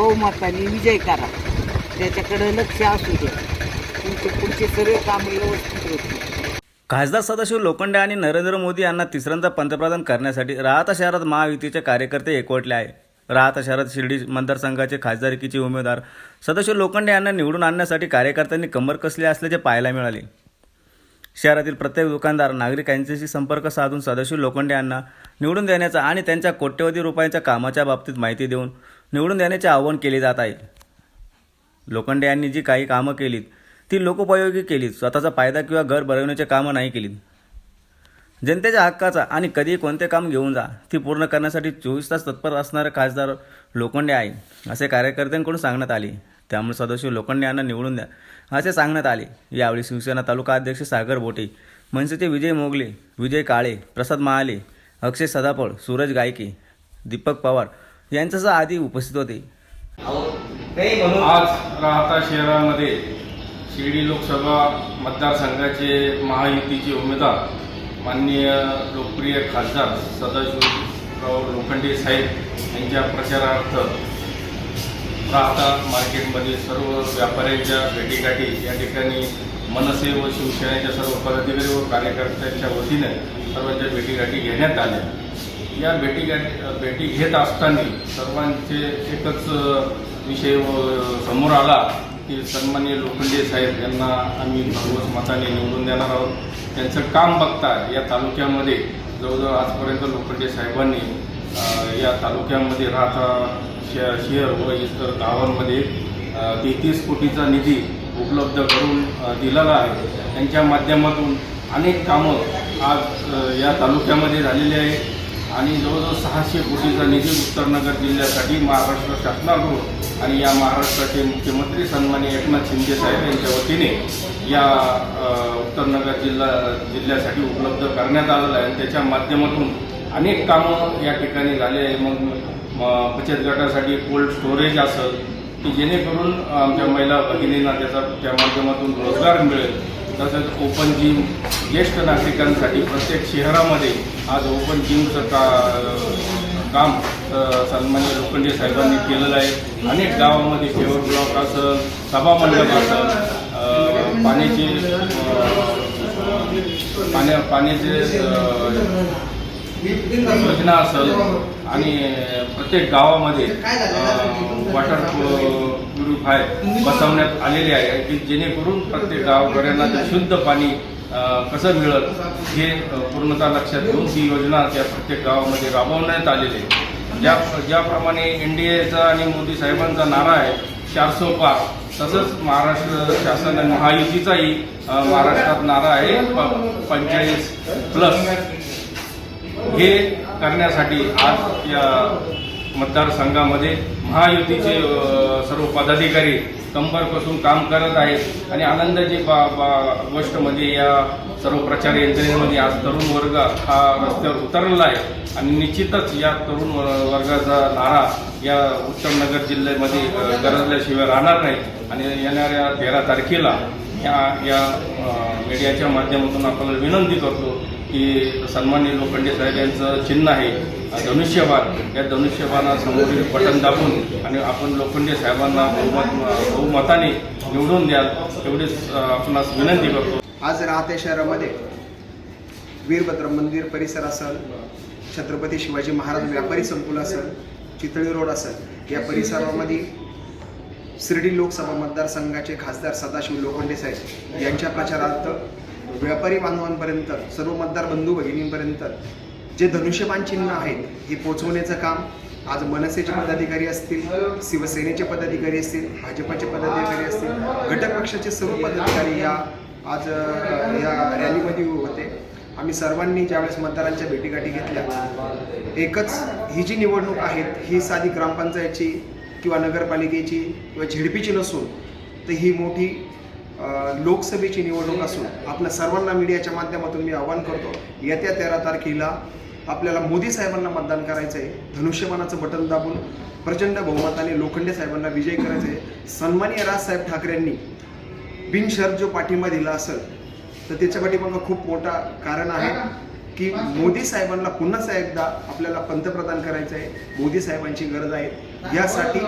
बहुमताने विजय करा. त्याच्याकडे लक्ष असू द्या तुमचे पुढचे सर्व कामं व्यवस्थित होतील. खासदार सदाशिव लोखंडे आणि नरेंद्र मोदी यांना तिसऱ्यांदा पंतप्रधान करण्यासाठी राहता शहरात महायुतीचे कार्यकर्ते एकवटले आहे राहता शहरात शिर्डी मतदारसंघाचे खासदारकीचे उमेदवार सदाशिव लोखंडे यांना निवडून आणण्यासाठी कार्यकर्त्यांनी कंबर कसली असल्याचे पाहायला मिळाले. शहरातील प्रत्येक दुकानदार नागरिक यांच्याशी संपर्क साधून सदाशिव लोखंडे यांना निवडून देण्याचा आणि त्यांच्या कोट्यवधी रुपयांच्या कामाच्या बाबतीत माहिती देऊन निवडून देण्याचे आवाहन केले जात आहे. लोखंडे यांनी जी काही कामं केलीत ती लोकोपयोगी केलीत. स्वतःचा फायदा किंवा घर भरवण्याचे कामं नाही केलीत. जनतेच्या हक्काचा आणि कधीही कोणते काम घेऊन जा ती पूर्ण करण्यासाठी चोवीस तास तत्पर असणारे खासदार लोखंडे आहे असे कार्यकर्त्यांकडून सांगण्यात आले. त्यामुळे सदस्य लोखंडे यांना निवडून द्या असे सांगण्यात आले. यावेळी शिवसेना तालुका अध्यक्ष सागर बोटे मनसेचे विजय मोगले विजय काळे प्रसाद महाले अक्षय सदाफळ सूरज गायके दीपक पवार यांच्यासह आदी उपस्थित होते. आज राहता शहरामध्ये शिर्डी लोकसभा मतदारसंघाचे महायुतीचे उमेदवार माननीय लोकप्रिय खासदार सदाशिवराव लोखंडे साहेब यांच्या प्रचारार्थ राहता मार्केटमध्ये सर्व व्यापाऱ्यांच्या भेटीगाठी या ठिकाणी मनसे व शिवसेनेच्या सर्व पदाधिकारी व कार्यकर्त्यांच्या वतीने सर्वांच्या भेटीगाठी घेण्यात आल्या. या भेटी भेटी घेत असताना सर्वांचे एकच विषय व- समोर आला की सन्माननीय लोखंडे साहेब यांना आम्ही भगवत मताने निवडून देणार आहोत. त्यांचं काम बघता या तालुक्यामध्ये जवळजवळ आजपर्यंत लोखंडे साहेबांनी या तालुक्यामध्ये राहता शहर शहर व इतर गावांमध्ये तेहतीस कोटीचा निधी उपलब्ध करून दिलेला आहे. त्यांच्या माध्यमातून अनेक कामं आज या तालुक्यामध्ये झालेली आहे आणि जवळजवळ सहाशे कोटीचा निधी उत्तरनगर जिल्ह्यासाठी महाराष्ट्र शासनाकडून आणि या महाराष्ट्राचे मुख्यमंत्री सन्मान्य एकनाथ शिंदे साहेब यांच्या वतीने या उत्तरनगर जिल्हा जिल्ह्यासाठी उपलब्ध करण्यात आलेलं आहे. आणि त्याच्या माध्यमातून अनेक कामं या ठिकाणी झाले आहे. मग म- बचत गटासाठी कोल्ड स्टोरेज असेल की जेणेकरून आमच्या महिला भगिनींना त्याचा त्या माध्यमातून रोजगार मिळेल. तसंच ओपन जिम ज्येष्ठ नागरिकांसाठी प्रत्येक शहरामध्ये आज ओपन जिमचं का काम सन्मान्य लोखंडे साहेबांनी केलेलं आहे. अनेक गावामध्ये फेवर ब्लॉक असेल सभामंडप असेल पाण्याचे पाण्या पाण्याचे योजना असेल आणि प्रत्येक गावामध्ये वॉटर प्युरिफाय बसवण्यात आलेले आहे की जेणेकरून प्रत्येक गावकऱ्यांना ते शुद्ध पाणी कसं मिळत हे पूर्णतः लक्षात घेऊन ही योजना त्या प्रत्येक गावामध्ये राबवण्यात आलेली आहे. ज्या ज्याप्रमाणे एन डी एचा आणि मोदी साहेबांचा नारा आहे चारसो पार तसंच महाराष्ट्र शासन आणि महायुतीचाही महाराष्ट्रात नारा आहे प पंचेचाळीस प्लस हे करण्यासाठी आज या मतदारसंघामध्ये महायुतीचे सर्व पदाधिकारी कंबर कसून काम करत आहेत आणि आनंदाची बा बा गोष्ट म्हणजे या सर्व प्रचार यंत्रणेमध्ये आज तरुण वर्ग हा रस्त्यावर उतरलेला आहे. आणि निश्चितच या तरुण वर्गाचा नारा या उत्तमनगर जिल्ह्यामध्ये गरजल्याशिवाय राहणार नाही. आणि येणाऱ्या तेरा तारखेला या या मीडियाच्या माध्यमातून आपल्याला विनंती करतो की सन्माननीय लोखंडे साहेब यांचं चिन्ह आहे धनुष्यबाण. या धनुष्यबाणासमोरील बटन दाबून आणि आपण लोखंडे साहेबांना बहुमत बहुमताने निवडून द्याल एवढीच आपणास विनंती करतो. आज राहते शहरामध्ये वीरभद्र मंदिर परिसर असेल छत्रपती शिवाजी महाराज व्यापारी संकुल असेल चितळी रोड असेल या परिसरामध्ये शिर्डी लोकसभा मतदारसंघाचे खासदार सदाशिव लोखंडे साहेब यांच्या प्रचारार्थ व्यापारी बांधवांपर्यंत सर्व मतदार बंधू भगिनींपर्यंत जे धनुष्यबाण चिन्ह आहेत हे पोचवण्याचं काम आज मनसेचे पदाधिकारी असतील शिवसेनेचे पदाधिकारी असतील भाजपाचे पदाधिकारी असतील घटक पक्षाचे सर्व पदाधिकारी या आज या रॅलीमध्ये होते. आम्ही सर्वांनी ज्यावेळेस मतदारांच्या भेटीगाठी घेतल्या एकच ही जी निवडणूक आहे ही साधी ग्रामपंचायतची किंवा नगरपालिकेची किंवा झेडपीची नसून तर ही मोठी लोकसभेची निवडणूक असून आपल्या सर्वांना मीडियाच्या माध्यमातून मी आवाहन करतो येत्या तेरा तारखेला आपल्याला मोदी साहेबांना मतदान करायचं आहे धनुष्यबाणाचं बटन दाबून प्रचंड बहुमताने लोखंडे साहेबांना विजय करायचं आहे सन्माननीय राजसाहेब ठाकरेंनी बिनशर्त जो पाठिंबा दिला असेल तर त्याच्या पण खूप मोठा कारण आहे. की मोदी साहेबांना पुन्हा एकदा आपल्याला पंतप्रधान करायचं आहे मोदी साहेबांची गरज आहे. यासाठी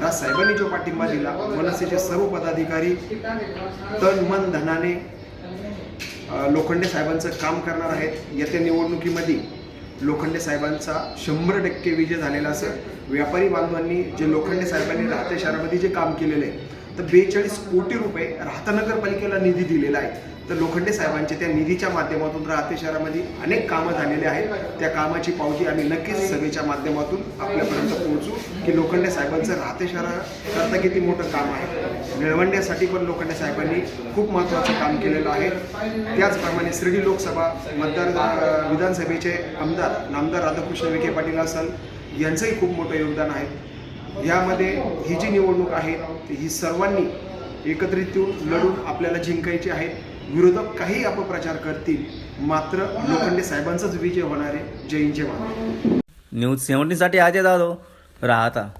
राज साहेबांनी जो पाठिंबा दिला मनसेचे सर्व पदाधिकारी तन मन धनाने लोखंडे साहेबांचं काम करणार आहेत. येत्या निवडणुकीमध्ये लोखंडे साहेबांचा शंभर टक्के विजय झालेला असं व्यापारी बांधवांनी जे लोखंडे साहेबांनी राहत्या शहरामध्ये जे काम केलेलं आहे तर बेचाळीस कोटी रुपये राहता नगरपालिकेला निधी दिलेला आहे. तर लोखंडे साहेबांचे त्या निधीच्या माध्यमातून राहते शहरामध्ये अनेक कामं झालेले आहेत. त्या कामाची पावती आम्ही नक्कीच सभेच्या माध्यमातून आपल्यापर्यंत पोहोचू की लोखंडे साहेबांचं राहते शहराकरता किती मोठं काम आहे. मिळवंड्यासाठी पण लोखंडे साहेबांनी खूप महत्त्वाचं काम केलेलं आहे. त्याचप्रमाणे शिर्डी लोकसभा मतदार विधानसभेचे आमदार नामदार राधाकृष्ण विखे पाटील असाल यांचंही खूप मोठं योगदान आहे. यामध्ये ही जी निवडणूक आहे ही सर्वांनी एकत्रित येऊन लढून आपल्याला जिंकायची आहे. विरोधक काही अपप्रचार करतील मात्र लोखंडे साहेबांचाच विजय होणार आहे. जय जय महाराष्ट्र. न्यूज सेव्हन्टीनसाठी अजय जाधव राहता.